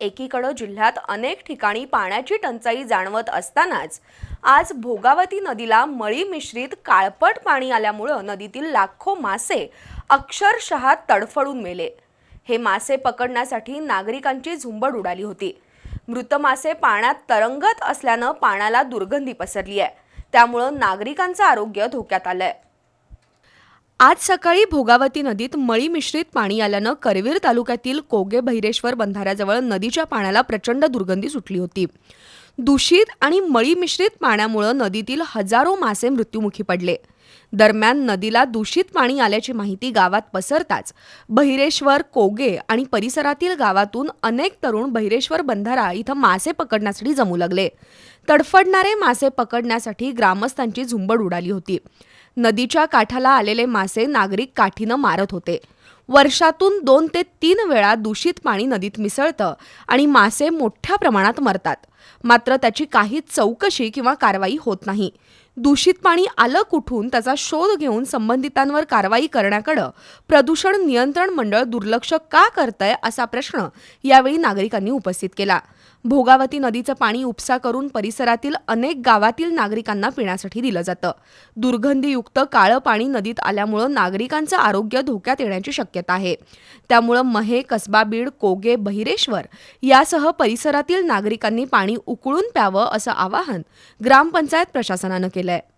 एकीकडं जिल्ह्यात अनेक ठिकाणी पाण्याची टंचाई जाणवत असतानाच आज भोगावती नदीला मळी मिश्रित काळपट पाणी आल्यामुळं नदीतील लाखो मासे अक्षरशः तडफडून मेले. हे मासे पकडण्यासाठी नागरिकांची झुंबड उडाली होती. मृत मासे पाण्यात तरंगत असल्यानं पाण्याला दुर्गंधी पसरली आहे. त्यामुळं नागरिकांचं आरोग्य धोक्यात आलंय. आज सकाळी भोगावती नदीत मळी मिश्रित पाणी आल्यानं करवीर तालुक्यातील कोगे भैरेश्वर बंधाऱ्याजवळ नदीच्या पाण्याला प्रचंड दुर्गंधी सुटली होती. दूषित आणि मळी मिश्रित पाण्यामुळं नदीतील हजारो मासे मृत्युमुखी पडले. दरम्यान नदीला दूषित पाणी आल्याची माहिती गावात पसरताच बहिरेश्वर कोगे आणि परिसरातील गावातून अनेक तरुण बहिरेश्वर बंधारा इथं मासे पकडण्यासाठी जमू लागले. तडफडणारे मासे पकडण्यासाठी ग्रामस्थांची झुंबड उडाली होती. नदीच्या काठाला आलेले मासे नागरिक काठीनं मारत होते. वर्षातून दोन ते तीन वेळा दूषित पाणी नदीत मिसळतं आणि मासे मोठ्या प्रमाणात मरतात. मात्र त्याची काही चौकशी किंवा कारवाई होत नाही. दूषित पाणी आलं कुठून त्याचा शोध घेऊन संबंधितांवर कारवाई करण्याकडं प्रदूषण नियंत्रण मंडळ दुर्लक्ष का करतंय असा प्रश्न यावेळी नागरिकांनी उपस्थित केला. भोगावती नदीचं पाणी उपसा करून परिसरातील अनेक गावातील नागरिकांना पिण्यासाठी दिलं जातं. दुर्गंधीयुक्त काळं पाणी नदीत आल्यामुळं नागरिकांचं आरोग्य धोक्यात येण्याची शक्यता आहे. त्यामुळं महे कसबा बीड कोगे बहिरेश्वर यासह परिसरातील नागरिकांनी पाणी उकळून प्यावं असं आवाहन ग्रामपंचायत प्रशासनानं केलं. இருக்கல